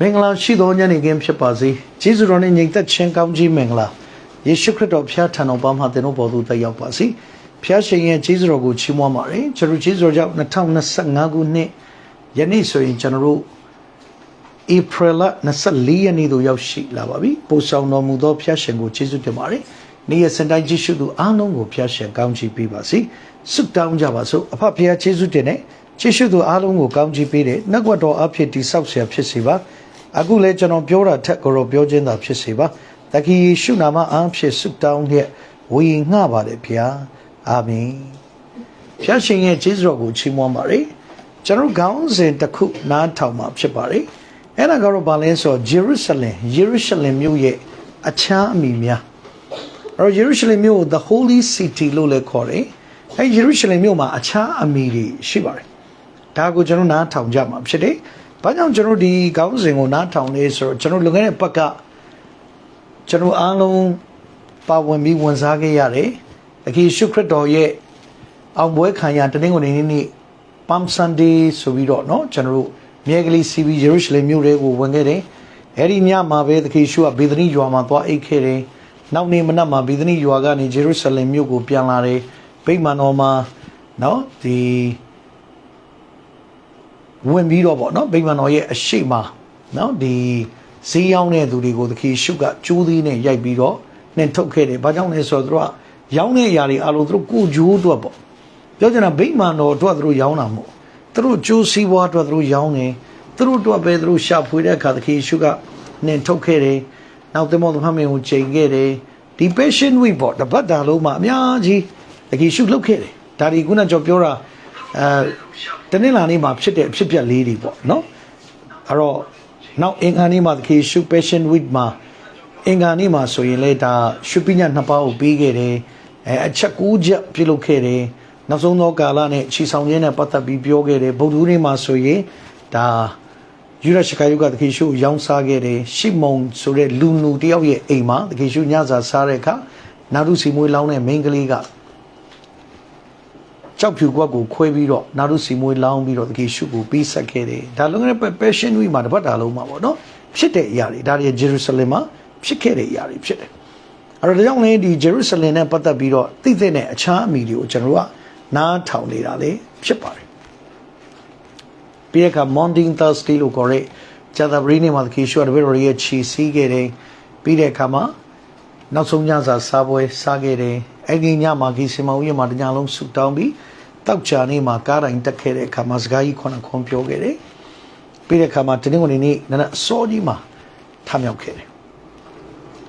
မင်္ဂလာရှိသောညနေခင်းဖြစ်ပါစေ။ယေရှုတော်နှင့်ညီသက်ချင်းကောင်းကြီးမင်္ဂလာ။ယေရှုခရစ်တော်ဖျားထံတော်ပါမှသင်တို့ပေါ်သို့တက်ရောက်ပါစေ။ဖျားရှင်ရဲ့ယေရှုတော်ကိုချီးမွမ်းပါရစေ။ကျွန်တော်ယေရှုတော်ကြောင့်2025ခုနှစ်ယနေ့ဆိုရင်ကျွန်တော်တို့ April 24ရက်နေ့သို့ရောက်ရှိလာပါပြီ။ပို့ဆောင်တော်မူသောဖျားရှင်ကိုယေရှုတင်ပါရစေ။နေ့ရက်စတိုင်းယေရှုသူအားလုံးကိုဖျားရှင်ကောင်းချီးပေးပါစေ။ဆုတောင်းကြပါစို့။အဖဖျားယေရှုတင်တဲ့ယေရှုသူအားလုံးကိုကောင်းချီးပေးတဲ့နှုတ်တော်အဖြစ်တိဆောက်ဆရာဖြစ်စေပါ။ အခုလည်းကျွန်တော်ပြောတာထက်ကိုတော့ပြောခြင်းသာဖြစ်စေပါတခင်ယေရှုနာမအားဖြင့်ဆုတောင်းတဲ့ဝေငှပါတယ်ဖျားအာမင်ဖျားရှင်ရဲ့ကျေးဇူးတော်ကိုချီးမွမ်းပါတယ်ကျွန်တော်ခေါင်းစဉ်တစ်ခုနားထောင်မှာဖြစ်ပါတယ်အဲ့ဒါကတော့ဘာလဲဆိုတော့ Jerusalem Jerusalem မြို့ရဲ့အချမ်းအမိများအဲ့တော့ Jerusalem မြို့ကို the holy city လို့လည်းခေါ်တယ်အဲ့ Jerusalem မြို့မှာအချမ်းအမိတွေရှိပါတယ်ဒါကိုကျွန်တော်နားထောင်ကြမှာဖြစ်တယ် ဘာကြောင့်ကျွန်တော်ဒီခေါင်းစဉ်ကိုနားထောင်လဲဆိုတော့ကျွန်တော်လွန်ခဲ့တဲ့ဘက်ကကျွန်တော်အားလုံးပါဝင်ပြီးဝန်စားခဲ့ရတယ်တခင်ရှုခရစ်တော်ရဲ့အောင်ပွဲခံရတနင်္ဂနွေနေ့နေ့ Palm Sunday ဆိုပြီးတော့เนาะကျွန်တော်တို့မြေကလေးစီဗီယေရုရှလင်မြို့တွေကိုဝင်ခဲ့တယ်အဲ့ဒီညမှာပဲသခင်ရှုကဘေဒနီရွာမှာသွားအိတ်ခဲ့တယ်နောက်နေ့မနက်မှာဘေဒနီရွာကနေယေရုရှလင်မြို့ကိုပြန်လာတယ်ဗိမာန်တော်မှာเนาะဒီ ဝင်ပြီးတော့ပေါ့နော်ဗိမာန်တော်ရဲ့အရှိမနော်ဒီဈေးရောင်းတဲ့သူတွေကိုသခင်ရှုကကြိုးသေးနဲ့ရိုက်ပြီးတော့နှင်ထုတ်ခဲ့တယ်။ဘာကြောင့်လဲဆိုတော့သူတို့ကရောင်းတဲ့အရာတွေအလုံးသူတို့ကိုကြိုးအတွက်ပေါ့။ပြောချင်တာဗိမာန်တော်အတွက်သူတို့ရောင်းတာမဟုတ်။သူတို့ကြိုးစည်းပွားအတွက်သူတို့ရောင်းတယ်။သူတို့အတွက်ပဲသူတို့ရှာဖွေတဲ့အခါသခင်ရှုကနှင်ထုတ်ခဲ့တယ်။နောက်သမောသမမင်းကိုချိန်ခဲ့တယ်။ဒီ passion week ပေါ့တပတ်တာလုံးမှာအများကြီးသခင်ရှုလုပ်ခဲ့တယ်။ဒါဒီခုနကျွန်တော်ပြောတာအဲ တနေ့လာနေ့မှာဖြစ်တဲ့အဖြစ်ပြက်လေးတွေပေါ့နော်အဲ့တော့နောက်အင်္ဂါနေ့မှာသခင်ယေရှု passion week မှာအင်္ဂါနေ့မှာဆိုရင်လေဒါရှုပညာနှစ်ပါးကိုပေးခဲ့တယ်အဲအချက်ကူးချက်ပြုလုပ်ခဲ့တယ်နောက်ဆုံးသောကာလနဲ့ခြေဆောင်ခြင်းနဲ့ပတ်သက်ပြီးပြောခဲ့တယ်ဗုဒ္ဓဟူးနေ့မှာဆိုရင်ဒါယူရရှကာယုကတခေရှုရောင်းစားခဲ့တယ်ရှိမုန်ဆိုတဲ့လူနူတယောက်ရဲ့အိမ်မှာတခေရှုညစာစားတဲ့အခါနာရုစီမွေးလောင်းတဲ့မိန်းကလေးက ကြောက်ဖြူကွက်ကိုခွဲပြီးတော့နာရုစီမွေးလောင်းပြီးတော့တခေရှုကိုပေးဆက်ခဲ့တယ်ဒါလုံးနဲ့ passion week မှာတပတ်တာလုံးမှာပေါ့နော်ဖြစ်တဲ့အရာတွေဒါတွေဂျေရုဆလင်မှာဖြစ်ခဲ့တဲ့အရာတွေဖြစ်တယ်အဲ့တော့ဒါကြောင့်လည်းဒီဂျေရုဆလင်နဲ့ပတ်သက်ပြီးတော့သိတဲ့အခြားအမိတွေကိုကျွန်တော်တို့ကနားထောင်နေတာလေဖြစ်ပါတယ်ပြီးတဲ့အခါ Morning Thursday လို့ခေါ်တဲ့ဂျာသာဘရီနေ့မှာသခင်ရှုရတဲ့ဘယ်လိုရဲ့ခြီစီးခဲ့တယ်ပြီးတဲ့အခါမှာနောက်ဆုံးညစာစားပွဲစားခဲ့တယ် အဲ့ဒီညမှာဂီစင်မောင်ရဲ့မှာတညလုံးဆူတောင်းပြီးတောက်ချာနေ့မှာကားတိုင်းတက်ခဲ့တဲ့အခါမှာစကားကြီးခုနခွန်ပြောခဲ့တယ်ပြီးတဲ့အခါမှာတနင်္ဂနွေနေ့နနအစောကြီးမှာထမြောက်ခဲ့တယ်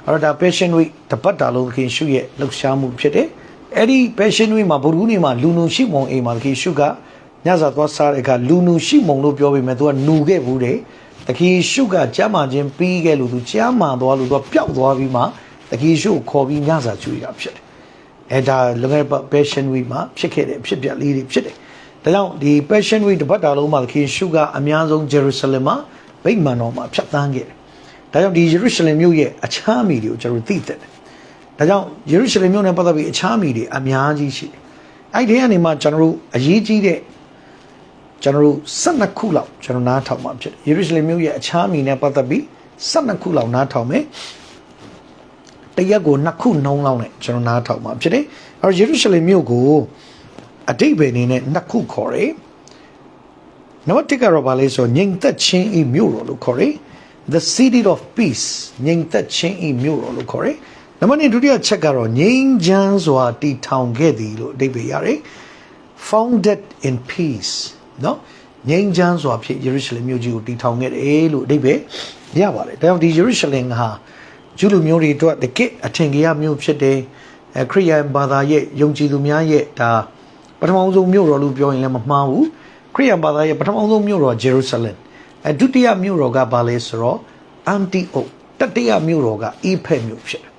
အဲ့တော့ဒါ Passion Week တပတ်တာလုံးသခင်ရှုရဲ့လှုပ်ရှားမှုဖြစ်တယ်အဲ့ဒီ Passion Week မှာဗုဒ္ဓဟူးနေ့မှာလူနူရှိမုံအိမ်မှာသခင်ရှုကညစာသွားစားတဲ့အခါလူနူရှိမုံလို့ပြောပေမဲ့သူကနူခဲ့ဘူးတယ်သခင်ရှုကကြမ်းမာခြင်းပြီးခဲ့လို့သူကြမ်းမာသွားလို့သူကပျောက်သွားပြီးမှသခင်ရှုကိုခေါ်ပြီးညစာကျွေးတာဖြစ်တယ် အဲ့ဒါလွန်ခဲ့တဲ့ Passion Week မှာဖြစ်ခဲ့တဲ့ဖြစ်ပျက်လေးတွေဖြစ်တယ်ဒါကြောင့်ဒီ Passion Week တပတ်တာလုံးမှာသခင်ရှုကအများဆုံး Jerusalem မှာဗိမာန်တော်မှာဖြတ်သန်းခဲ့တယ်ဒါကြောင့်ဒီ Jerusalem မြို့ရဲ့အခြားအမိတွေကိုကျွန်တော်တို့သိတဲ့တယ်ဒါကြောင့်ယေရုရှလင်မြို့နဲ့ပတ်သက်ပြီးအခြားအမိတွေအများကြီးရှိတယ်။အဲ့ဒီကနေမှကျွန်တော်တို့အရေးကြီးတဲ့ကျွန်တော်တို့12ခုလောက်ကျွန်တော်နားထောင်မှာဖြစ်တယ်။ယေရုရှလင်မြို့ရဲ့အခြားအမိနဲ့ပတ်သက်ပြီး12ခုလောက်နားထောင်မယ်။ တရက်ကိုနှစ်ခုနှုံးလောက်နဲ့ကျွန်တော်နားထောင်မှာဖြစ်တယ်။အဲ့တော့ယေရုရှလင်မြို့ကိုအတိတ်ပဲနေနဲ့နှစ်ခုခေါ်တယ်။နံပါတ်1ကတော့ဘာလဲဆိုငြိမ်သက်ခြင်းဤမြို့တော်လို့ခေါ်တယ်။ The city of peace ငြိမ်သက်ခြင်းဤမြို့တော်လို့ခေါ်တယ်။နံပါတ်2ဒုတိယချက်ကတော့ငြိမ်ချမ်းစွာတည်ထောင်ခဲ့သည်လို့အတိတ်ပဲရတယ်။ Founded in peace နော်ငြိမ်းချမ်းစွာဖြင့်ယေရုရှလင်မြို့ကြီးကိုတည်ထောင်ခဲ့တယ်လို့အဓိပ္ပာယ်ရပါတယ်။ဒါကြောင့်ဒီယေရုရှလင်ဟာ ဂျူးလူမျိုးတွေအတွက်တကယ့်အထင်ကြီးမြို့ဖြစ်တယ်အဲခရိယန်ဘာသာရဲ့ယုံကြည်သူများရဲ့ဒါပထမဆုံးမြို့တော်လို့ပြောရင်လည်းမမှားဘူးခရိယန်ဘာသာရဲ့ပထမဆုံးမြို့တော်ဂျေရုဆလင်အဲဒုတိယမြို့တော်ကဘာလဲဆိုတော့အန်တီအိုတတိယမြို့တော်ကအေဖက်မြို့ဖြစ်တယ်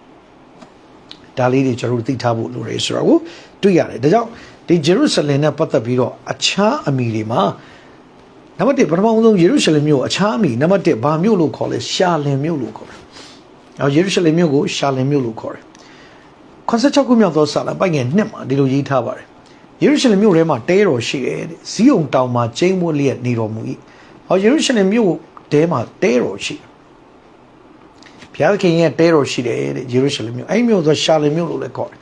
ဒါလေးတွေကျွန်တော်တို့သိထားဖို့လိုတယ်ဆိုတော့ကိုတွေ့ရတယ်ဒါကြောင့်ဒီဂျေရုဆလင်နဲ့ပတ်သက်ပြီးတော့အခြားအမီတွေမှာနံပါတ်1ပထမဆုံးယေရုရှလင်မြို့အခြားအမီနံပါတ်1ဘာမြို့လို့ခေါ်လဲရှာလင်မြို့လို့ခေါ်တယ်။အော် ယေရုရှလင်မြို့ကိုရှာလင်မြို့လို့ခေါ်တယ်။86ခုမြောက်သောစာလံပိုက်ငယ်နှစ်မှာဒီလိုရေးထားပါတယ်။ယေရုရှလင်မြို့ထဲမှာတဲတော်ရှိတယ်တဲ့။ဇီးုံတောင်မှာကျိန်းမွတ်လျက်နေတော်မူ၏။အော်ယေရုရှလင်မြို့တဲမှာတဲတော်ရှိတယ်ဘုရားသခင်ရဲ့တဲတော်ရှိတယ်တဲ့ယေရုရှလင်မြို့အဲ့ဒီမြို့ဆိုရှာလင်မြို့လို့လည်းခေါ်တယ်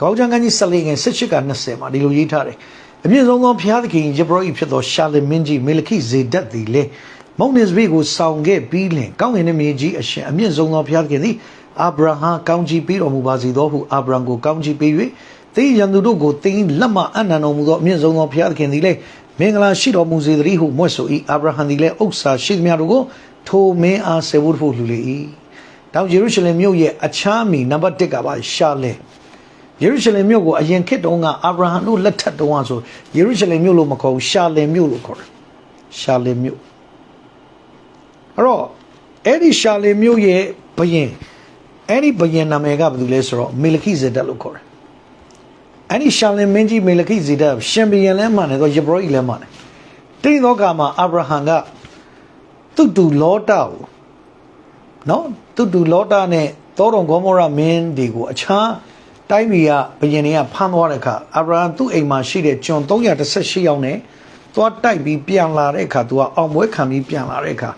ကောင်းချမ်းကန်းကြီး14ငယ်18က20မှာဒီလိုရေးထားတယ်အမြင့်ဆုံးသောဘုရားသခင်ယေဘရဟိဖြစ်သောရှာလင်မင်းကြီးမေလခိဇေဒတ်သည်လေ မုန်နေစပိကိုဆောင်ခဲ့ပြီးလင်ကောင်းကင်နှင့်မြေကြီးအရှင်အမြင့်ဆုံးသောဘုရားသခင်သည်အာဗြဟံကောင်းကြီးပေးတော်မူပါစေသောဟုအာဗြဟံကိုကောင်းကြီးပေး၍သင်ရန်သူတို့ကိုသင်လက်မှအနံတော်မူသောအမြင့်ဆုံးသောဘုရားသခင်သည်လေမင်္ဂလာရှိတော်မူစေတည်းဟုမွတ်ဆို၏အာဗြဟံသည်လည်းဥစ္စာရှိသမျှတို့ကိုထိုမင်းအားဆေဖို့ဖို့လှူလေ၏တောင်ယေရုရှလင်မြို့ရဲ့အချမ်းမီနံပါတ်1ကပါရှာလဲယေရုရှလင်မြို့ကိုအရင်ခေတ်တုန်းကအာဗြဟံတို့လက်ထက်တုန်းကဆိုယေရုရှလင်မြို့လို့မခေါ်ဘူးရှာလဲမြို့လို့ခေါ်တယ်ရှာလဲမြို့ အဲ့တော့အဲ့ဒီရှာလဲမြို့ရဲ့ဘယင်အဲ့ဒီဘယင်နာမည်ကဘာလို့လဲဆိုတော့မေလခိဇေဒက်လို့ခေါ်တယ်အဲ့ဒီရှာလင်မင်းကြီးမေလခိဇေဒက်ရှင်ဘီယံလဲမှန်တယ်ဆိုယေဘရဟိလဲမှန်တယ်တိသောကမှာအာဗြဟံကသူ့တူလောတာကိုနော်သူ့တူလောတာနဲ့သောတော်ဂေါမောရမင်းတွေကိုအခြားတိုင်းပြည်ကဘယင်တွေကဖမ်းသွားတဲ့အခါအာဗြဟံသူ့အိမ်မှာရှိတဲ့ကျွန်318ယောက်နဲ့သွားတိုက်ပြီးပြန်လာတဲ့အခါသူကအောင်ပွဲခံပြီးပြန်လာတဲ့အခါ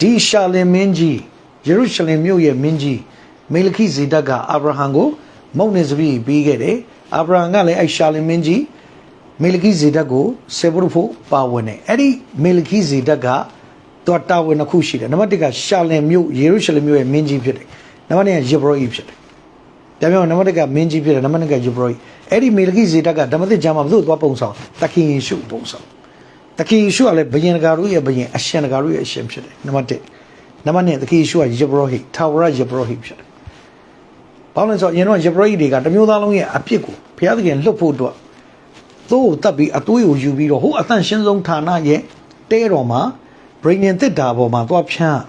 ဒီရှာလင်မင်းကြီးယေရုရှလင်မြို့ရဲ့မင်းကြီးမေလခိဇေဒက်ကအာဗြဟံကိုမုန်နေစပီးပြီးခဲ့တယ်အာဗြဟံကလည်းအဲ့ရှာလင်မင်းကြီးမေလခိဇေဒက်ကိုဆေဘရုဖို့ပါဝင်တယ်အဲ့ဒီမေလခိဇေဒက်ကသူတာဝန်တစ်ခုရှိတယ်နံပါတ်1ကရှာလင်မြို့ယေရုရှလင်မြို့ရဲ့မင်းကြီးဖြစ်တယ်နံပါတ်2ကယေဘရဟိဖြစ်တယ်ပြန်ပြောနံပါတ်1ကမင်းကြီးဖြစ်တယ်နံပါတ်2ကယေဘရဟိအဲ့ဒီမေလခိဇေဒက်ကဓမ္မသစ်ကျမ်းမှာဘယ်သူ့သွားပုံဆောင်တခင်ယေရှုပုံဆောင် တခင်ယေရှုကလည်းဘယင်တကာတို့ရဲ့ဘယင်အရှင်တကာတို့ရဲ့အရှင်ဖြစ်တယ်နံပါတ်1နံပါတ်2တခင်ယေရှုကယေဘရဟိထာဝရယေဘရဟိဖြစ်တယ်ဘာလို့လဲဆိုတော့အရင်တော့ယေဘရဟိတွေကတစ်မျိုးသားလုံးရဲ့အပြစ်ကိုဘုရားသခင်လွတ်ဖို့အတွက်သို့ကိုတတ်ပြီးအသွေးကိုယူပြီးတော့ဟိုအသန့်ရှင်းဆုံးဌာနရဲ့တဲတော်မှာဗြိဉ္ဉ်တစ်တာပေါ်မှာသွားဖြန်း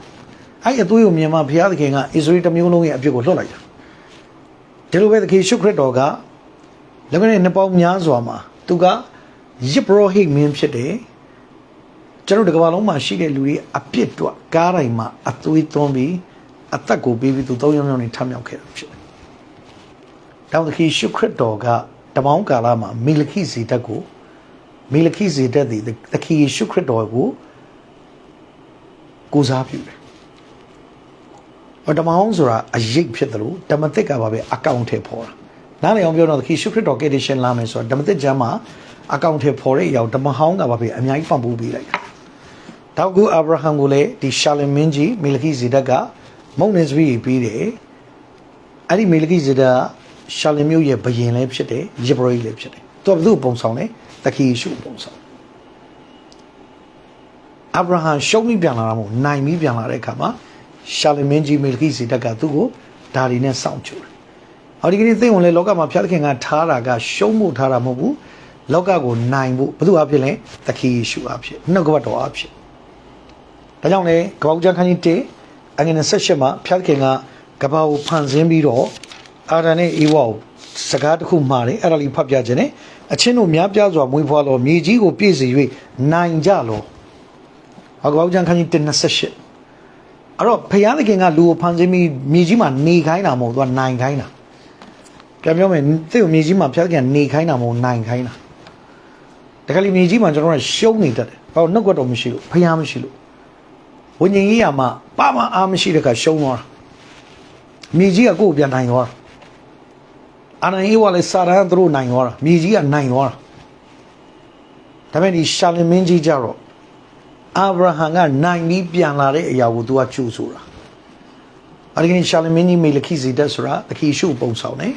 အဲ့အသွေးကိုမြင်မှဘုရားသခင်ကအစ္စရေးတစ်မျိုးလုံးရဲ့အပြစ်ကိုလွတ်လိုက်တာဒီလိုပဲသခင်ရှုခရစ်တော်ကလည်းကနေနှစ်ပေါင်းများစွာမှာသူကယေဘရဟိမင်းဖြစ်တယ် ကျွန်တော်ဒီကမ္ဘာလုံးမှာရှိတဲ့လူတွေအပြစ်တော့ကားတိုင်းမှာအသွေးသွန်းပြီးအသက်ကိုပေးပြီးသူသုံးယောက်ယောက်နေထမြောက်ခဲ့တာဖြစ်တယ်။တောင်သခင်ရှုခရစ်တော်ကတမောင်းကာလမှာမေလခိဇေတက်ကိုမေလခိဇေတက်သည်သခင်ယေရှုခရစ်တော်ကိုကိုးစားပြုတယ်။အော်တမောင်းဆိုတာအရေးဖြစ်တယ်လို့ဓမ္မသစ်ကပါပဲအကောင့်ထဲပေါ်တာ။နားလည်အောင်ပြောတော့သခင်ယေရှုခရစ်တော်ကယ်တင်ရှင်လာမယ်ဆိုတော့ဓမ္မသစ်ကျမ်းမှာအကောင့်ထဲပေါ်တဲ့အရာဓမ္မဟောင်းကပါပဲအများကြီးပံ့ပိုးပေးလိုက်တာ။ တောက်ကူအာဗြဟံကိုလည်းဒီရှာလင်မင်းကြီးမေလခိဇေတက်ကမုန်နေစပီပြီးတယ်။အဲ့ဒီမေလခိဇေတက်ရှာလင်မြို့ရဲ့ဘယင်လည်းဖြစ်တယ်ယေဘရဟိလည်းဖြစ်တယ်သူကဘယ်သူ့ပုံဆောင်လဲသခင်ယေရှုပုံဆောင်အာဗြဟံရှုံးပြီးပြန်လာတာမဟုတ်နိုင်ပြီးပြန်လာတဲ့အခါမှာရှာလင်မင်းကြီးမေလခိဇေတက်ကသူ့ကိုဒါရီနဲ့စောင့်ကြိုတယ်ဟောဒီကနေ့သိဝင်လေလောကမှာဖျားသခင်ကထားတာကရှုံးဖို့ထားတာမဟုတ်ဘူးလောကကိုနိုင်ဖို့ဘယ်သူအဖြစ်လဲသခင်ယေရှုအဖြစ်နှုတ်ကပတ်တော်အဖြစ် ဒါကြောင့်လေကပောက်ကျမ်းခန်းကြီး1အငယ်28မှာဖျားသခင်ကကပောက်ကိုဖန်ဆင်းပြီးတော့အာရန်နဲ့အေဝါကိုစကားတစ်ခုမှားတယ်အဲ့ဒါလေးဖတ်ပြခြင်းနဲ့အချင်းတို့များပြားစွာမွေးဖွားလောမြေကြီးကိုပြည့်စေ၍နိုင်ကြလောဟောကပောက်ကျမ်းခန်းကြီး128အဲ့တော့ဖယားသခင်ကလူကိုဖန်ဆင်းပြီးမြေကြီးမှာနေခိုင်းတာမဟုတ်သူကနိုင်ခိုင်းတာပြန်ပြောမယ်သိကိုမြေကြီးမှာဖယားသခင်ကနေခိုင်းတာမဟုတ်နိုင်ခိုင်းတာတခါလေမြေကြီးမှာကျွန်တော်တို့ရှုံးနေတတ်တယ်ဘာလို့နှုတ်ကပတ်တော်မရှိလို့ဖယားမရှိလို့ ဝိညာဉ်ကြီးရမှာပါမအားမရှိတဲ့ခါရှုံးသွားတာမြေကြီးကကိုယ့်ကိုပြန်နိုင်သွားတာအာနန်အေးဝါလည်းစာရန်သူတို့နိုင်သွားတာမြေကြီးကနိုင်သွားတာဒါပေမဲ့ဒီရှာလင်မင်းကြီးကြတော့အာဗြဟံကနိုင်ပြီးပြန်လာတဲ့အရာကိုသူကကျူဆိုတာအဲဒီကနေ့ရှာလင်မင်းကြီးမေလခိဇေဒက်ဆိုတာတခိရှုပုံဆောင်တယ်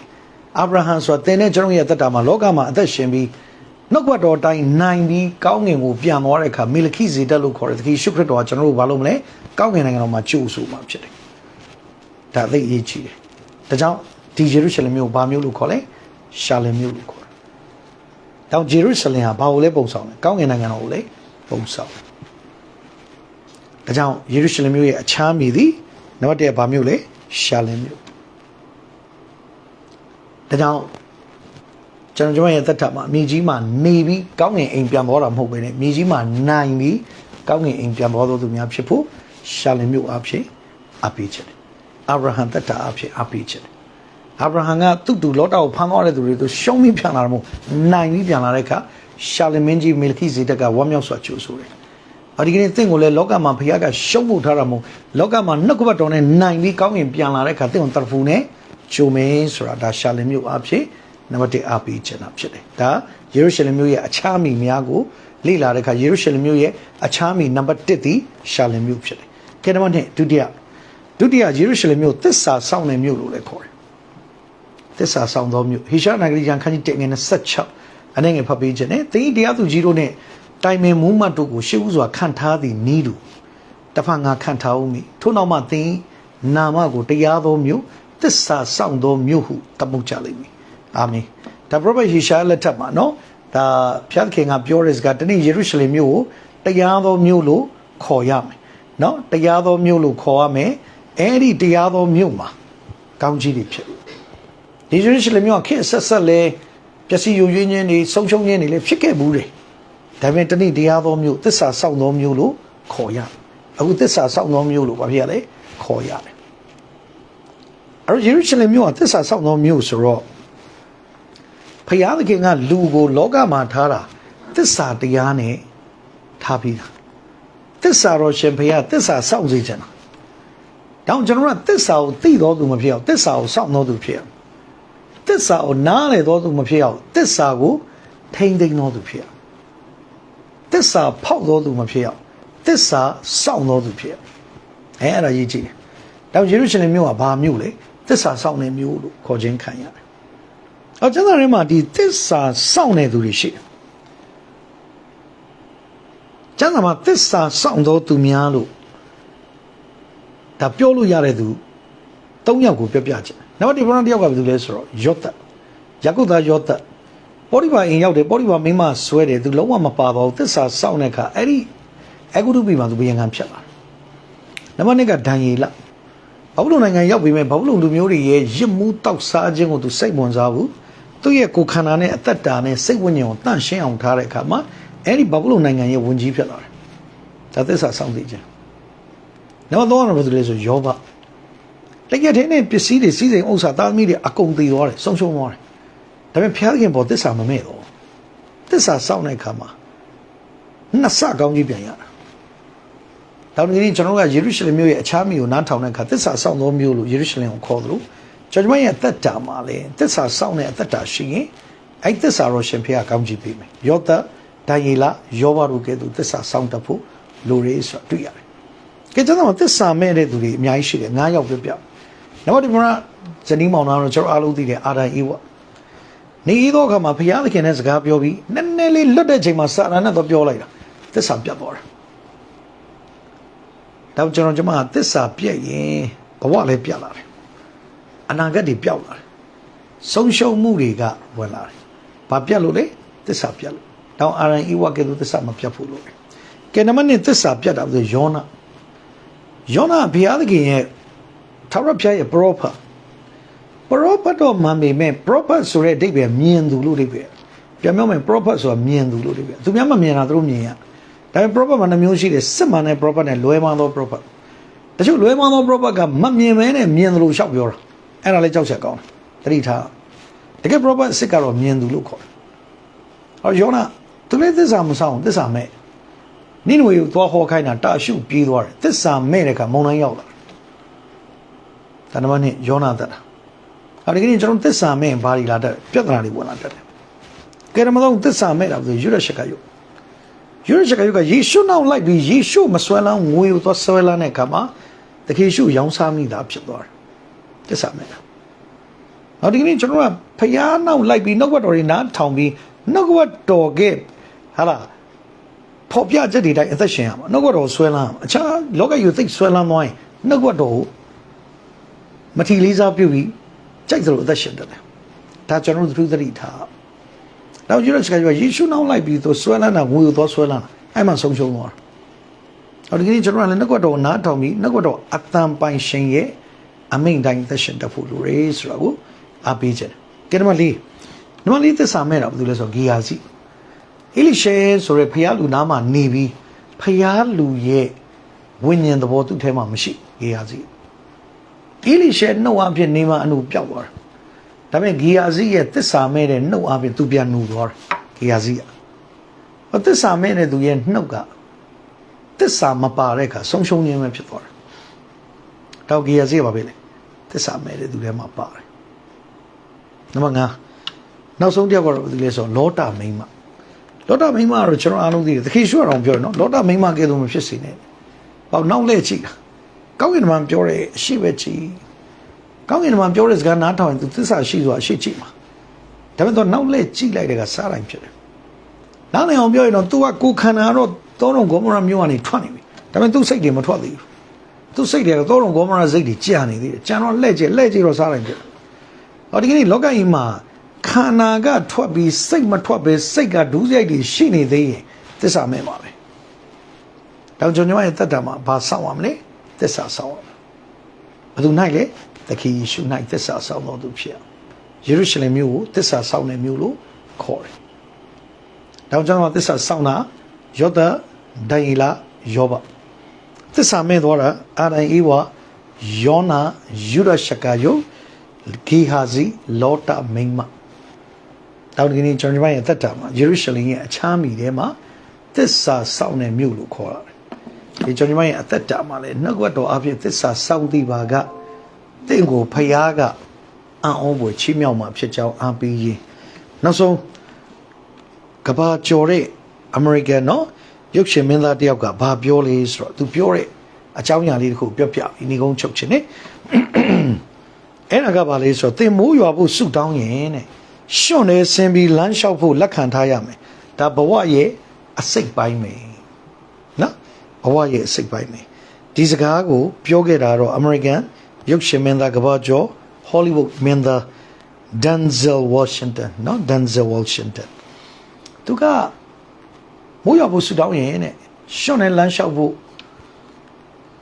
အာဗြဟံဆိုတာတင်းတဲ့ကျွန်တော်ရဲ့အသက်တာမှာလောကမှာအသက်ရှင်ပြီး နှုတ်ကပတ်တော်တိုင်းနိုင်ပြီးကောင်းငင်ကိုပြန်သွားတဲ့အခါမေလခိဇေဒက်လို့ခေါ်တယ်တခိရှုခရစ်တော်ကကျွန်တော်တို့ဘာလို့မလဲကောင်းငင်နိုင်ငံတော်မှာကျူဆိုမှာဖြစ်တယ်ဒါသိအရေးကြီးတယ်ဒါကြောင့်ဒီဂျေရုရှလင်မြို့ဘာမြို့လို့ခေါ်လဲရှာလင်မြို့လို့ခေါ်တယ်။တောင်ဂျေရုရှလင်ဟာဘာကိုလဲပုံဆောင်လဲ။ကောင်းကင်နိုင်ငံတော်ကိုလဲပုံဆောင်တယ်။ဒါကြောင့်ယေရုရှလင်မြို့ရဲ့အခြားမိသည်နံပါတ်1ဘာမြို့လဲရှာလင်မြို့။ဒါကြောင့် ကျွန်တော်တို့ရဲ့သက်တာမှာမြေကြီးမှာနေပြီးကောင်းကင်အိမ်ပြန်ပေါ်တာမဟုတ်ဘဲနဲ့မြေကြီးမှာနိုင်ပြီးကောင်းကင်အိမ်ပြန်ပေါ်သောသူများဖြစ်ဖို့ရှာလင်မြို့အဖြစ်အပေးချက်တယ်။အာဗြဟံသက်တာအဖြစ်အပေးချက်တယ်အာဗြဟံကသူ့တူလောတာကိုဖမ်းသွားတဲ့သူတွေသူရှုံးပြီးပြန်လာတယ်မို့နိုင်ပြီးပြန်လာတဲ့အခါရှာလမင်းကြီးမေလခိဇေတက်ကဝမ်းမြောက်စွာကြိုဆိုတယ်။ဒ။အဒီကနေ့တင့်ကိုလည်းလောကမှာဘုရားကရှုံးဖို့ထားတာမဟုတ်လောကမှာနှုတ်ကပတ်တော်နဲ့နိုင်ပြီးကောင်းရင်ပြန်လာတဲ့အခါတင့်ကိုတရဖူနဲ့ဂျိုမင်းဆိုတာဒါရှာလင်မြို့အဖြစ် နံပါတ်1အားပေးခြင်းတာဖြစ်တယ်။ဒါယေရုရှလင်မြို့ရဲ့အခြားမိများကိုလေ့လာတဲ့အခါယေရုရှလင်မြို့ရဲ့အခြားမိနံပါတ်1သည်ရှာလင်မြို့ဖြစ်တယ်။ကဲနံပါတ်2ဒုတိယဒုတိယယေရုရှလင်မြို့သစ္စာစောင့်တဲ့မြို့လို့လည်းခေါ်တယ်။သစ္စာဆောင်သောမြို့ဟေရှာနဂရီကျမ်းခန်းကြီး1ငွေ26အနေငယ်ဖတ်ပေးခြင်းနဲ့တင်းတရားသူကြီးတို့နဲ့တိုင်ပင်မူးမတ်တို့ကိုရှေ့ဦးစွာခံထားသည်နီးတူတဖန်ငါခံထားဦးမိထို့နောက်မှတင်းနာမကိုတရားသောမြို့သစ္စာဆောင်သောမြို့ဟုတပုတ်ကြလိမ့်မည် အာမင်ဒါပရောဖက်ဟေရှာလက်ထက်မှာနော်ဒါဖျားခင်ကပြောတဲ့စကားတနေ့ယေရုရှလင်မြို့ကိုတရားသောမြို့လို့ခေါ်ရမယ်နော်တရားသောမြို့လို့ခေါ်ရမယ်အဲ့ဒီတရားသောမြို့မှာကောင်းကြီးတွေဖြစ်လို့ဒီယေရုရှလင်မြို့ကခေတ်ဆက်ဆက်လဲပျက်စီးယိုယွင်းခြင်းတွေဆုံးရှုံးခြင်းတွေလည်းဖြစ်ခဲ့ဘူးတယ်ဒါပေမဲ့တနေ့တရားသောမြို့သစ္စာစောင့်သောမြို့လို့ခေါ်ရအခုသစ္စာစောင့်သောမြို့လို့ဘာဖြစ်ရလဲခေါ်ရတယ်အဲ့တော့ယေရုရှလင်မြို့ကသစ္စာစောင့်သောမြို့ဆိုတော့ ဖယားသခင်ကလူကိုလောကမှာထားတာသစ္စာတရားနဲ့ထားပြီးတာသစ္စာတော်ရှင်ဖယားသစ္စာစောင့်စေချင်တာတောင်ကျွန်တော်ကသစ္စာကိုသိတော်သူမဖြစ်အောင်သစ္စာကိုစောင့်တော်သူဖြစ်အောင်သစ္စာကိုနားလေတော်သူမဖြစ်အောင်သစ္စာကိုထိမ့်သိမ်းတော်သူဖြစ်အောင်သစ္စာဖောက်တော်သူမဖြစ်အောင်သစ္စာစောင့်တော်သူဖြစ်အောင်အဲအဲ့ဒါရေးကြည့်တယ်။တောင်ယေရုရှလင်မြို့ကဘာမြို့လဲသစ္စာစောင့်နေမြို့လို့ခေါ်ခြင်းခံရတယ်။ အော်ကျမ်းစာထဲမှာဒီသစ္စာစောင့်နေသူတွေရှိတယ်။ကျမ်းစာမှာသစ္စာစောင့်တော်သူများလို့ဒါပြောလို့ရတဲ့သူသုံးယောက်ကိုပြောပြချင်တယ်။နောက်တစ်ပရန်တစ်ယောက်ကဘယ်သူလဲဆိုတော့ယောသယာကုပ်သားယောသပေါရိပါအိမ်ရောက်တယ်ပေါရိပါမိန်းမဆွဲတယ်သူလုံးဝမပါတော့ဘူးသစ္စာစောင့်တဲ့အခါအဲ့ဒီအဂုတုပိမှာသူဘယံခံဖြစ်လာတယ်။နံပါတ်2ကဒံယေလဘာဘူးလုံနိုင်ငံရောက်ပြီးမဲ့ဘာဘူးလုံလူမျိုးတွေရဲ့ရစ်မှုတောက်စားခြင်းကိုသူစိတ်ဝင်စားဘူး။ သူ့ရဲ့ကိုယ်ခန္ဓာနဲ့အသက်တာနဲ့စိတ်ဝိညာဉ်ကိုတန့်ရှင်းအောင်ထားတဲ့အခါမှာအဲ့ဒီဘာဘူးလုံနိုင်ငံရဲ့ဝင်ကြီးဖြစ်လာတယ်။ဒါသစ္စာစောင့်သိခြင်း။နံပါတ်3ကဘယ်သူလဲဆိုယောဘတကယ်တည်းနဲ့ပစ္စည်းတွေစီးစိမ်ဥစ္စာသားသမီးတွေအကုန်သေးသွားတယ်ဆုံးရှုံးသွားတယ်ဒါပေမဲ့ဖျားခင်ပေါ်သစ္စာမမဲ့တော့သစ္စာစောင့်တဲ့အခါမှာနှစ်ဆကောင်းကြီးပြန်ရတာတောင်ကြီးကျွန်တော်တို့ကယေရုရှလင်မြို့ရဲ့အခြားမြို့ကိုနားထောင်တဲ့အခါသစ္စာစောင့်သောမြို့လို့ယေရုရှလင်ကိုခေါ်သလို ကျွန်တော်ရဲ့အသက်တာမှာလည်းသစ္စာစောင့်တဲ့အသက်တာရှိရင်အဲ့သစ္စာတော်ရှင်ဖျားကောင်းကြီးပေးမယ်ယောသဒိုင်ယေလယောဘတို့ကဲ့သို့သစ္စာစောင့်တတ်ဖို့လိုရဲဆိုတာတွေ့ရတယ်ကဲကျွန်တော်သစ္စာမဲ့တဲ့သူတွေအများကြီးရှိတယ်၅ယောက်ပြပြနောက်တစ်ခုကဇနီးမောင်နှံတို့ကျွန်တော်အားလုံးသိတယ်အာဒန်အေဝနေဤသောအခါမှာဘုရားသခင်နဲ့စကားပြောပြီးနည်းနည်းလေးလွတ်တဲ့ချိန်မှာစာရနဲ့တော့ပြောလိုက်တာသစ္စာပြတ်သွားတာတော့ကျွန်တော်ကျွန်မသစ္စာပြတ်ရင်ဘဝလည်းပြတ်လာတယ် အနာဂတ်တွေပျောက်လာတယ်ဆုံးရှုံးမှုတွေကဝင်လာတယ်ဘာပြတ်လို့လဲသစ္စာပြတ်လို့တောင်အာရန်ဤဝကဲ့သို့သစ္စာမပြတ်ဖို့လို့ကဲနမနဲ့သစ္စာပြတ်တာဆိုယောနာယောနာဘုရားသခင်ရဲ့ထာဝရဘုရားရဲ့ prophet prophet တော့မှန်ပေမဲ့ prophet ဆိုတဲ့အဓိပ္ပာယ်မြင်သူလို့အဓိပ္ပာယ်ပြန်ပြောမယ် prophet ဆိုတာမြင်သူလို့အဓိပ္ပာယ်သူများမမြင်တာသူတို့မြင်ရဒါပေမဲ့ prophet မှာနှမျိုးရှိတယ်စစ်မှန်တဲ့ prophet နဲ့လွဲမှားသော prophet တချို့လွဲမှားသော prophet ကမမြင်မဲနဲ့မြင်တယ်လို့ရှောက်ပြောတာ အဲ့ဒါလည်းကြောက်ချက်ကောင်းတယ်တတိထားတကယ် prophet စစ်ကတော့မြင်သူလို့ခေါ်တယ်ဟောယောနာသူလည်းသစ္စာမဆောင်သစ္စာမဲ့နိနဝေကိုသွားဟောခိုင်းတာတာရှုပြေးသွားတယ်သစ္စာမဲ့တဲ့ကမုံတိုင်းရောက်လာတယ်တဏ္ဍမနဲ့ယောနာတက်တာအဲဒီကနေ့ကျွန်တော်သစ္စာမဲ့ဘာတွေလာတက်ပြဿနာတွေဝင်လာတက်တယ်ကဲရမတော့သစ္စာမဲ့တာဆိုယူရရှက်ကယုယူရရှက်ကယုကယေရှုနောက်လိုက်ပြီးယေရှုမဆွဲလန်းငွေကိုသွားဆွဲလန်းတဲ့အခါမှာတခေရှုရောင်းစားမိတာဖြစ်သွားတယ် သစ္စာမဲ့တာနောက်ဒီကနေ့ကျွန်တော်ကဖျားနောက်လိုက်ပြီးနှုတ်ဘတ်တော်တွေနားထောင်ပြီးနှုတ်ဘတ်တော်ကဟာလားဖော်ပြချက်တွေတိုင်းအသက်ရှင်ရမှာနှုတ်ဘတ်တော်ဆွဲလန်းအခြားလောကယူသိဆွဲလန်းသွားရင်နှုတ်ဘတ်တော်ကိုမထီလေးစားပြုပြီးကြိုက်သလိုအသက်ရှင်တယ်ဒါကျွန်တော်တို့သူသတိထားနောက်ယူရစကပြောယေရှုနောက်လိုက်ပြီးသူဆွဲလန်းတာငွေကိုသွားဆွဲလန်းတာအဲ့မှဆုံးရှုံးသွားတာအော်ဒီကနေ့ကျွန်တော်ကလည်းနှုတ်ဘတ်တော်နားထောင်ပြီးနှုတ်ဘတ်တော်အတန်ပိုင်ရှင်ရဲ့ အမိန်တိုင်းသက်ရှင်တတ်ဖို့လိုရဲဆိုတာကိုအားပေးခြင်းကဲနံပါတ်၄နံပါတ်၄သစ္စာမဲ့တာဘာလို့လဲဆိုတော့ဂီယာစီအီလိရှဲဆိုရဲဖျားလူနားမှာနေပြီးဖျားလူရဲ့ဝိညာဉ်သဘောသူ့ထဲမှာမရှိဂီယာစီအီလိရှဲနှုတ်အဖြစ်နေမှာအနုပြောက်သွားတာဒါပေမဲ့ဂီယာစီရဲ့သစ္စာမဲ့တဲ့နှုတ်အဖြစ်သူပြန်နှူသွားတာဂီယာစီကသစ္စာမဲ့တဲ့သူရဲ့နှုတ်ကသစ္စာမပါတဲ့အခါဆုံးရှုံးခြင်းပဲဖြစ်သွားတယ် တောက်ကြီးရစီပါပဲလေသစ္စာမဲ့တဲ့သူထဲမှာပါတယ်နံပါတ်5နောက်ဆုံးတစ်ယောက်ကတော့ဘယ်သူလဲဆိုတော့လောတာမိန်းမလောတာမိန်းမကတော့ကျွန်တော်အားလုံးသိတယ်သခင်ရှုအောင်ပြောတယ်နော်လောတာမိန်းမကဲလို့မဖြစ်စေနဲ့ပေါ့နောက်လဲကြည့်တာကောင်းကင်မှာပြောတယ်အရှိပဲကြည့်ကောင်းကင်မှာပြောတဲ့စကားနားထောင်ရင်သူသစ္စာရှိဆိုတာအရှိကြည့်မှာဒါပေမဲ့တော့နောက်လဲကြည့်လိုက်တဲ့ကစားတိုင်းဖြစ်တယ်နားလည်အောင်ပြောရင်တော့ तू ကကိုယ်ခန္ဓာကတော့သောတော်ဂေါမရမျိုးကနေထွက်နေပြီဒါပေမဲ့ तू စိတ်တွေမထွက်သေးဘူး तू စိတ်တွေကတော့သောတော်ဂေါမရစိတ်တွေကြာနေသေးတယ်ကြံတော့လှဲ့ကျလှဲ့ကျတော့စားတိုင်းဖြစ်တယ်ဟောဒီကနေ့လောကကြီးမှာခန္ဓာကထွက်ပြီးစိတ်မထွက်ပဲစိတ်ကဒုစရိုက်တွေရှိနေသေးရင်သစ္စာမဲ့ပါပဲတောင်ကျွန်တော်ရဲ့တတ်တာမှာဘာဆောက်ရမလဲသစ္စာဆောက်ရမယ်ဘယ်သူနိုင်လဲသခင်ယေရှု၌သစ္စာဆောက်တော်သူဖြစ်အောင်ယေရုရှလင်မြို့ကိုသစ္စာဆောက်တဲ့မြို့လို့ခေါ်တယ်တောင်ကျွန်တော်သစ္စာဆောက်တာယောသဒိုင်လာယောဘ သစ္စာမဲ့သွားတာအာဒိုင်အေဝါယောနာယူရရှကာယိုဂီဟာဇီလောတာမိန်မတောင်ဒီနေ့ကျွန်တော်ရဲ့သက်တာမှာယေရုရှလင်ရဲ့အခြားမိထဲမှာသစ္စာစောင့်တဲ့မြို့လို့ခေါ်ရတယ်။ဒီကျွန်တော်ရဲ့အသက်တာမှာလည်းနှုတ်ကပတ်တော်အဖြစ်သစ္စာစောင့်တည်ပါကတင့်ကိုဖျားကအံ့ဩဖွယ်ချီးမြှောက်မှာဖြစ်ကြောင်းအားပေးရင်နောက်ဆုံးကဘာကျော်တဲ့အမေရိကန်နော် ရုပ်ရှင်မင်းသားတယောက်ကဘာပြောလဲဆိုတော့သူပြောတဲ့အကြောင်းအရာလေးတစ်ခုပြောပြပြီးနေကုန်းချုပ်ခြင်းနဲ့အဲ့ဒါကဘာလဲဆိုတော့သင်မိုးရွာဖို့ဆုတောင်းရင်တဲ့ရှွန့်နေဆင်းပြီးလမ်းလျှောက်ဖို့လက်ခံထားရမယ်ဒါဘဝရဲ့အစိတ်ပိုင်းပဲနော်ဘဝရဲ့အစိတ်ပိုင်းပဲဒီစကားကိုပြောခဲ့တာတော့ American ရုပ်ရှင်မင်းသားကဘာကျော် Hollywood မင်းသား Denzel Washington နော် Denzel Washington သူက မိုးရွာဖို့ဆုတောင်းရင်တဲ့ရှွန့်နေလမ်းလျှောက်ဖို့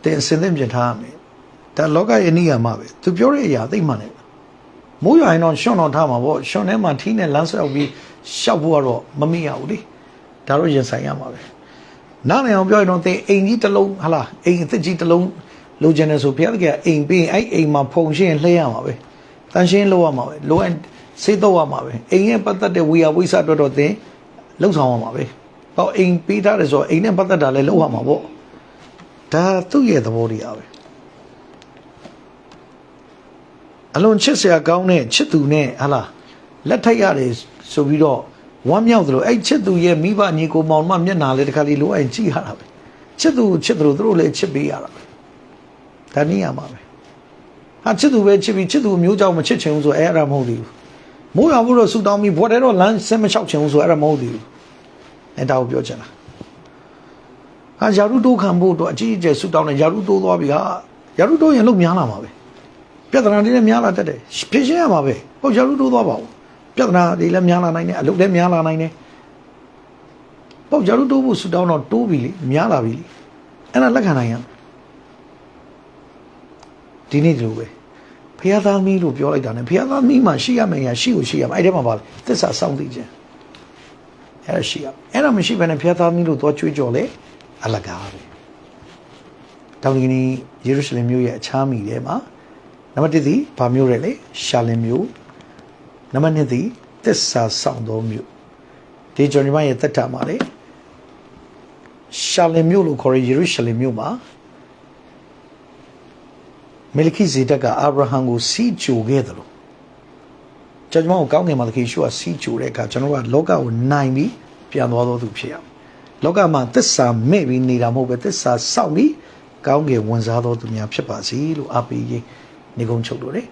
တင်အစင်းသင့်ပြင်ထားရမယ်ဒါလောကရဲ့နိယာမပဲသူပြောတဲ့အရာသိမှန်တယ်မိုးရွာရင်တော့ရှွန့်တော့ထားမှာပေါ့ရှွန့်ထဲမှာထီးနဲ့လမ်းဆောက်ပြီးရှောက်ဖို့ကတော့မမိရဘူးလေဒါတော့ရင်ဆိုင်ရမှာပဲနားလည်အောင်ပြောရင်တော့သင်အိမ်ကြီးတစ်လုံးဟလာအိမ်အသက်ကြီးတစ်လုံးလိုချင်တယ်ဆိုဘုရားသခင်ကအိမ်ပေးရင်အဲ့အိမ်မှာဖုန်ရှင်းလှည့်ရမှာပဲတန်ရှင်းလုပ်ရမှာပဲလိုအပ်စေးတော့ရမှာပဲအိမ်ရဲ့ပတ်သက်တဲ့ဝေယဝိဆအတွက်တော့သင်လှုပ်ဆောင်ရမှာပဲ ဟောအိမ်ပေးထားတယ်ဆိုတော့အိမ်နဲ့ပတ်သက်တာလည်းလုပ်ရမှာပေါ့ဒါသူ့ရဲ့သဘောတရားပဲအလွန်ချစ်စရာကောင်းတဲ့ချစ်သူနဲ့ဟာလားလက်ထက်ရတယ်ဆိုပြီးတော့ဝမ်းမြောက်သလိုအဲ့ချစ်သူရဲ့မိဘညီကိုမောင်မမျက်နာလေးတစ်ခါလေးလိုအပ်ရင်ကြည့်ရတာပဲချစ်သူကိုချစ်သလိုသူတို့လည်းချစ်ပေးရတာပဲဒါနည်းရမှာပဲဟာချစ်သူပဲချစ်ပြီးချစ်သူကိုမျိုးကြောင့်မချစ်ချင်ဘူးဆိုအဲ့အဲ့ဒါမဟုတ်သေးဘူးမိုးရွာဖို့တော့ဆူတောင်းပြီးဘွက်တဲတော့လမ်းဆက်မလျှောက်ချင်ဘူးဆိုအဲ့ဒါမဟုတ်သေးဘူး အဲ့ဒါကိုပြောချင်တာဟာယာရုတိုးခံဖို့တော့အကြီးအကျယ်ဆူတောင်းတယ်ယာရုတိုးသွားပြီဟာယာရုတိုးရင်လုံများလာမှာပဲပြဿနာတွေလည်းများလာတတ်တယ်ဖြစ်ရှင်းရမှာပဲဟုတ်ယာရုတိုးသွားပါဦးပြဿနာတွေလည်းများလာနိုင်တယ်အလုပ်လည်းများလာနိုင်တယ်ပေါ့ယာရုတိုးဖို့ဆူတောင်းတော့တိုးပြီလေများလာပြီလေအဲ့ဒါလက်ခံနိုင်ရဒီနေ့ဒီလိုပဲဖះသားမီးလို့ပြောလိုက်တာ ਨੇ ဖះသားမီးမှာရှိရမယ်ညာရှိကိုရှိရမယ်အဲ့ဒီမှာပါသစ္စာစောင့်သိခြင်း အဲ့ဒါရှိရအဲ့ဒါမရှိဘဲနဲ့ဖះသားမီးလို့သွားကြွေးကြော်လေအလကားပဲတောင်ဒီနီယေရုရှလင်မြို့ရဲ့အခြားမိထဲမှာနံပါတ်1သည်ဘာမြို့ရဲလဲရှာလင်မြို့နံပါတ်2သည်သစ္စာဆောင်သောမြို့ဒီဂျော်နီမရဲ့တက်တာမှာလေရှာလင်မြို့လို့ခေါ်ရယေရုရှလင်မြို့မှာမေလခိဇေဒက်ကအာဗြဟံကိုစီးကြိုခဲ့တယ်လို့ ကျွန်တော်တို့ကောင်းကင်မှာသခင်ရှုကစီးကြိုတဲ့အခါကျွန်တော်ကလောကကိုနိုင်ပြီးပြန်သွားတော်သူဖြစ်ရအောင်လောကမှာသစ္စာမဲ့ပြီးနေတာမဟုတ်ပဲသစ္စာစောင့်ပြီးကောင်းကင်ဝင်စားတော်သူများဖြစ်ပါစေလို့အပေးရေးနေကုန်းချုပ်လို့လေ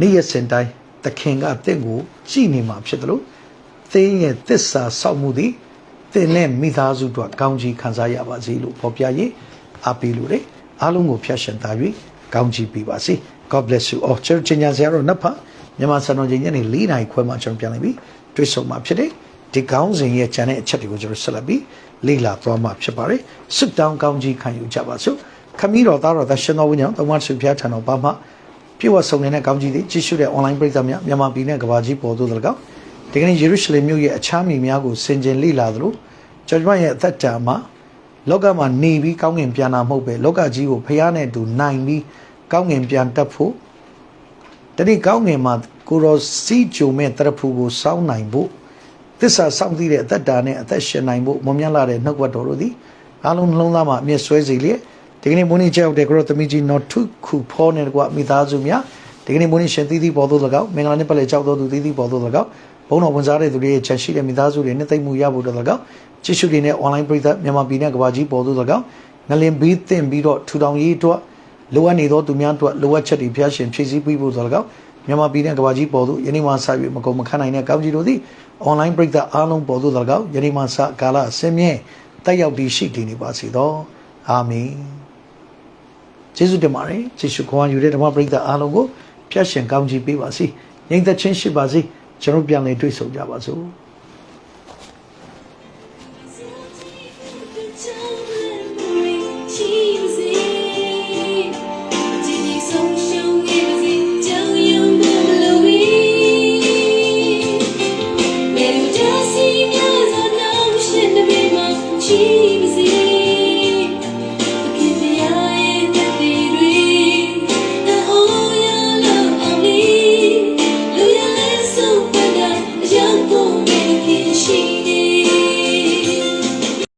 နေ့ရက်စင်တိုင်းသခင်ကတင့်ကိုကြည်နေမှာဖြစ်တယ်လို့သင်ရဲ့သစ္စာစောင့်မှုသည်သင်နဲ့မိသားစုတို့ကောင်းချီးခံစားရပါစေလို့ဖော်ပြရေးအပေးလို့လေအားလုံးကိုဖျက်ရှင်သား၍ကောင်းချီးပေးပါစေ God bless you all ကျွန်တော်ချင်းညာဆရာတို့နတ်ဖတ် မြန်မာစံတော်ချိန်ညနေ၄နာရီခွဲမှကျွန်တော်ပြန်လာပြီတွေ့ဆုံမှာဖြစ်တယ်ဒီကောင်းစဉ်ရဲ့ကျန်တဲ့အချက်တွေကိုကျွန်တော်ဆက်လက်ပြီးလေ့လာသွားမှာဖြစ်ပါတယ်စွတ်တောင်းကောင်းကြီးခံယူကြပါစို့ခမီးတော်သားတော်သရှင်တော်ဝိညာဉ်တော်မဆုဖျားထံတော်ပါမှပြည့်ဝဆုံနေတဲ့ကောင်းကြီးတွေကြည့်ရှုတဲ့ online ပရိသတ်များမြန်မာပြည်နဲ့ကမ္ဘာကြီးပေါ်သို့တကောက်ဒီကနေ့ယေရုရှလင်မြို့ရဲ့အခြားမြို့များကိုဆင်ခြင်လေ့လာသလိုကျွန်တော်ရဲ့အသက်တာမှာလောကမှာနေပြီးကောင်းကင်ပြန်လာမဟုတ်ပဲလောကကြီးကိုဖျားနဲ့တူနိုင်ပြီးကောင်းကင်ပြန်တက်ဖို့ တတိကောင်းကင်မှာကိုရောစီဂျုံမဲ့တရဖူကိုစောင်းနိုင်ဖို့သစ္စာစောင့်သိတဲ့အသက်တာနဲ့အသက်ရှင်နိုင်ဖို့မွန်မြတ်လာတဲ့နှုတ်ကပတ်တော်တို့သည်အားလုံးနှလုံးသားမှာအမြဲဆွဲစီလျက်ဒီကနေ့မိုးနေ့ကြောက်တဲ့ကရောသမီးကြီးနော်ထုခုဖောနေတကွမိသားစုများဒီကနေ့မိုးနေ့ရှင်သီးသီးပေါ်သို့၎င်းမင်္ဂလာနေ့ပတ်လည်ကြောက်တော်သူသီးသီးပေါ်သို့၎င်းဘုန်းတော်ဝန်စားတဲ့သူတွေရဲ့ချက်ရှိတဲ့မိသားစုတွေနဲ့သိမ့်မှုရဖို့တော်၎င်းကြည့်ရှုတွေနဲ့ online ပရိသတ်မြန်မာပြည်နဲ့ကမ္ဘာကြီးပေါ်သို့၎င်းငလင်ဘီးတင်ပြီးတော့ထူထောင်ရေးအတွက် လိုအပ်နေသောသူများအတွက်လိုအပ်ချက်တွေဖျားရှင်ဖြည့်ဆည်းပြီးဖို့တော်၎င်းမြန်မာပြည်နဲ့ကမ္ဘာကြီးပေါ်သို့ယနေ့မှစ၍မကုန်မခန့်နိုင်တဲ့ကောင်းကြီးတို့သည် online ပရိသတ်အားလုံးပေါ်သို့တော်၎င်းယနေ့မှစကာလအစင်းမြဲတက်ရောက်တည်ရှိတည်နေပါစေသောအာမင်ကျေးဇူးတင်ပါတယ်ကျေးဇူးခွန်အားယူတဲ့ဓမ္မပရိသတ်အားလုံးကိုဖျက်ရှင်ကောင်းချီးပေးပါစေညီသက်ချင်းရှိပါစေကျွန်တော်ပြန်လည်တွေ့ဆုံကြပါစို့